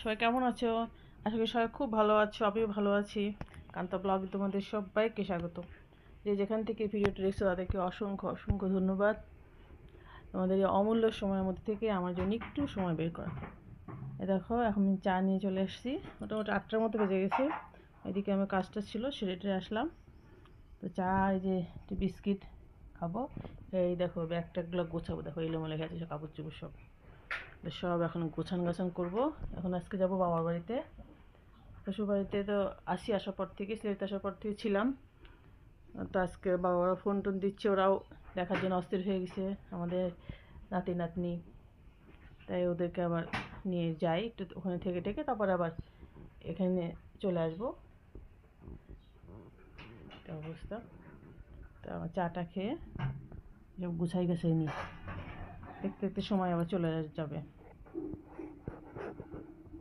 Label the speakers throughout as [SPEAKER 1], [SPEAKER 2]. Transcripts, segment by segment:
[SPEAKER 1] সবাই কেমন আছো? আশা করি সবাই খুব ভালো আছো, আমিও ভালো আছি। কান্তা ব্লগ তোমাদের সবাইকে স্বাগত। যে যেখান থেকে ভিডিওটা দেখছ, তাদেরকে অসংখ্য অসংখ্য ধন্যবাদ। তোমাদের এই অমূল্য সময়ের মধ্যে থেকে আমার জন্য একটু সময় বের করা। এ দেখো, এখন চা নিয়ে চলে এসেছি। মোটামুটি আটটার মতো বেজে গেছে। এদিকে আমার কাজটা ছিল সেরেটে আসলাম। তো চা, এই যে একটু বিস্কিট খাব। এই দেখো ব্যাগ ট্যাগগুলো গোছাবো। দেখো, এলোমেলো আছে, সব কাপড় চোপড় সব। সব এখন গোছান গাছান করব। এখন আজকে যাব বাবার বাড়িতে। শ্বশুর বাড়িতে তো আসি আসার পর থেকে, সিলেট আসার পর থেকে ছিলাম। তো আজকে বাবারা ফোন টোন দিচ্ছে, ওরাও দেখার জন্য অস্থির হয়ে গেছে, আমাদের নাতি, নাতনি। তাই ওদেরকে আবার নিয়ে যাই, একটু ওখানে থেকে থেকে তারপর আবার এখানে চলে আসব। অবস্থা। তো আমার চাটা খেয়ে গুছাই গেছাই নিই। দেখতে দেখতে সময় আবার চলে যাবে।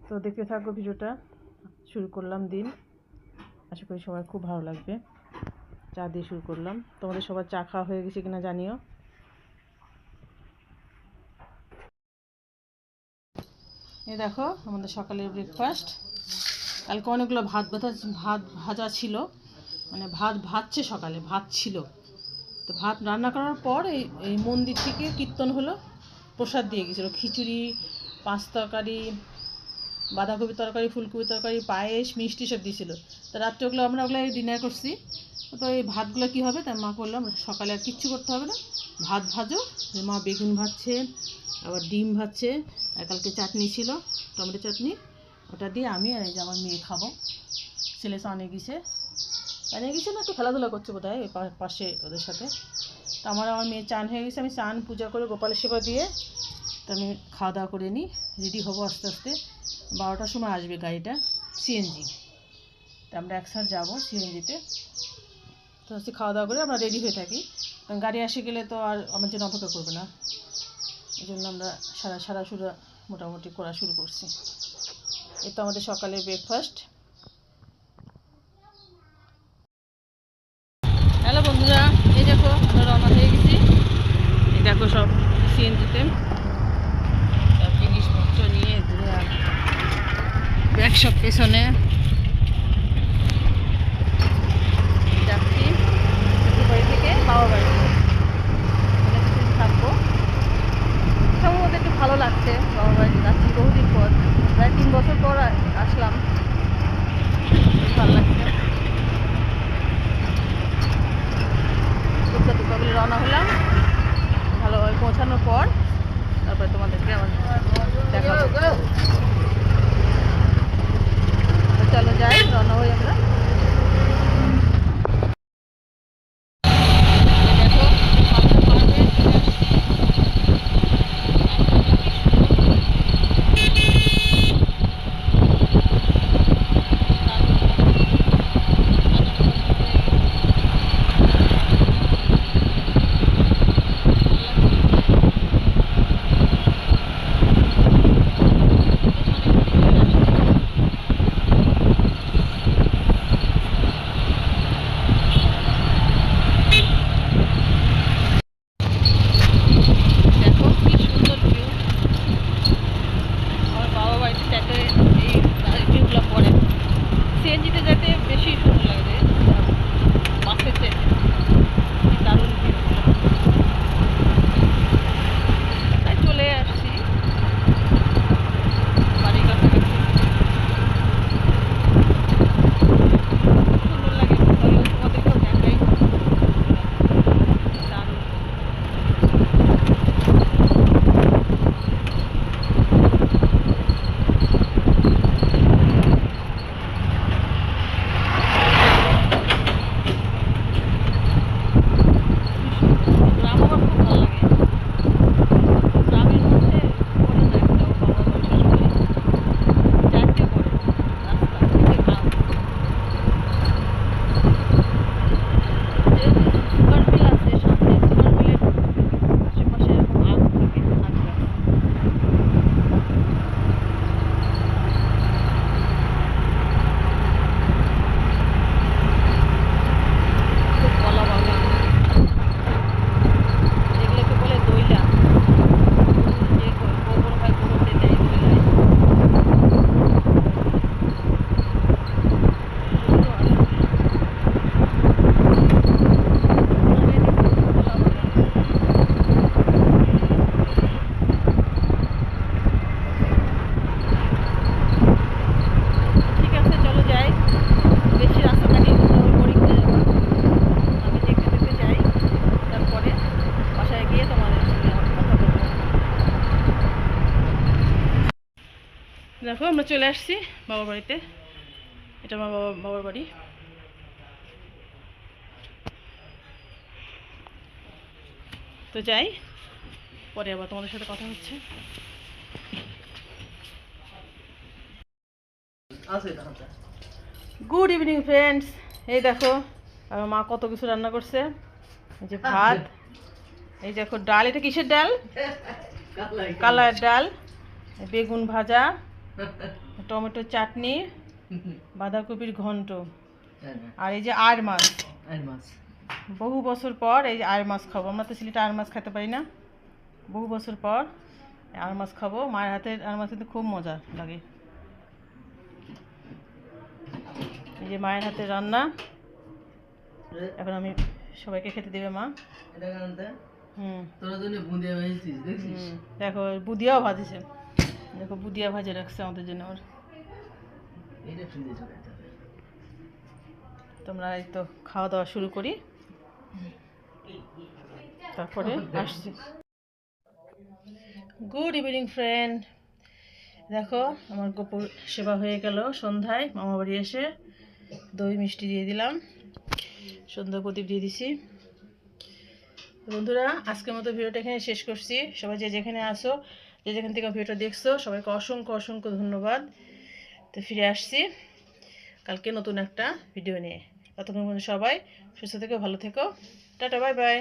[SPEAKER 1] তো দেখতে থাকো ভিডিওটা। শুরু করলাম দিন। আশা করি সবার খুব ভালো লাগবে। চা দিয়ে শুরু করলাম। তোমাদের সবার চা খাওয়া হয়ে গেছে কিনা জানিও। এই দেখো, আমাদের সকালের ব্রেকফাস্ট কালকে অনেকগুলো ভাত ভাজা ভাত ভাজা ছিল। মানে ভাত ভাজছে সকালে, ভাত ছিল। তো ভাত রান্না করার পর এই এই মন্দির থেকে কীর্তন হলো, প্রসাদ দিয়ে গেছিল। খিচুড়ি পাঁচ তরকারি, বাঁধাকপি তরকারি, ফুলকপি তরকারি, পায়েস, মিষ্টি সব দিয়েছিল তো রাত্রে ওগুলো আমরা ওগুলো ডিনার করছি। তো এই ভাতগুলো কী হবে? তার মা করলাম সকালে আর কিচ্ছু করতে হবে না। ভাত ভাজো মা বেগুন ভাজছে, আবার ডিম ভাজছে, আর কালকে চাটনি ছিল, টমেটো চাটনি। ওটা দিয়ে আমি আর এই যে আমার মেয়ে খাব। ছেলে অনেক গেছে। অনেক গেছে না, একটু খেলাধুলা করছে বোধ হয় ওই পাশে ওদের সাথে। তো আমার আমার মেয়ে চান হয়ে গেছে, আমি চান পূজা করে গোপালের সেবা দিয়ে তো আমি খাওয়া দাওয়া করে নিই রেডি হব আস্তে আস্তে। বারোটার সময় আসবে গাড়িটা সিএনজি তো আমরা একসাথে যাব সিএনজিতে তো হচ্ছে খাওয়া দাওয়া করে আমরা রেডি হয়ে থাকি। কারণ গাড়ি আসে গেলে তো আর আমার জন্য অপেক্ষা করবে না। এই জন্য আমরা সারা সারা সুরা মোটামুটি করা শুরু করছি। এই তো আমাদের সকালে ব্রেকফাস্ট হ্যালো বন্ধুরা, এই দেখো আমরা রওনা হয়ে গেছি। এই দেখো সব সিএনজিতে সব জিনিসপত্র নিয়ে ঘুরে আর ব্যাগ সব পেছনে। যাচ্ছি। থেকে বাড়ি। একটু ভালো লাগছে বাবা বাড়ি যাচ্ছি বহুদিন পর। প্রায় তিন বছর পর আসলাম। ভালো লাগছে। রওনা হলাম। ভালোভাবে পৌঁছানোর পর তারপরে তোমাদেরকে আমার দেখাবো। তো চলো যাই রওনা হই আমরা। দেখো আমরা চলে আসছি বাবার বাড়িতে। এটা আমার বাবা বাবার বাড়ি। তো যাই পরে আবার তোমাদের সাথে কথা হচ্ছে। গুড ইভিনিং ফ্রেন্ডস এই দেখো আমার মা কত কিছু রান্না করছে। এই যে ভাত এই দেখো ডাল এটা কিসের ডাল? কালার ডাল বেগুন ভাজা। টমেটো চাটনি বাঁধাকপির ঘন্ট আর এই যে আর মাছ। বহু বছর পর এই যে আর মাছ খাব। আমরা তো সিলেটে আর মাছ খেতে পারি না। বহু বছর পর আর মাছ খাব। মায়ের হাতের আর মাছ কিন্তু খুব মজা লাগে। এই যে মায়ের হাতে রান্না। এখন আমি সবাইকে খেতে দেবে মা। হুম, দেখো বুদিয়াও ভাজেছে। দেখো বুদিয়া ভাজে রাখছে আমাদের জন্য ওর। তোমরা এই তো খাওয়া দাওয়া শুরু করি। তারপরে আসছি। গুড ইভিনিং ফ্রেন্ড দেখো আমার গোপুর সেবা হয়ে গেল সন্ধ্যায় মামা বাড়ি এসে দই মিষ্টি দিয়ে দিলাম। সন্ধ্যা প্রদীপ দিয়ে দিছি। বন্ধুরা আজকের মতো ভিডিওটা এখানে শেষ করছি। সবাই যে যেখানে আসো যে যেখান থেকে ভিডিওটা দেখছ, সবাইকে অসংখ্য অসংখ্য ধন্যবাদ। তো ফিরে আসছি কালকে নতুন একটা ভিডিও নিয়ে। ততক্ষণ সবাই সুস্থ থেকো, ভালো থেকো। Tata, bye bye.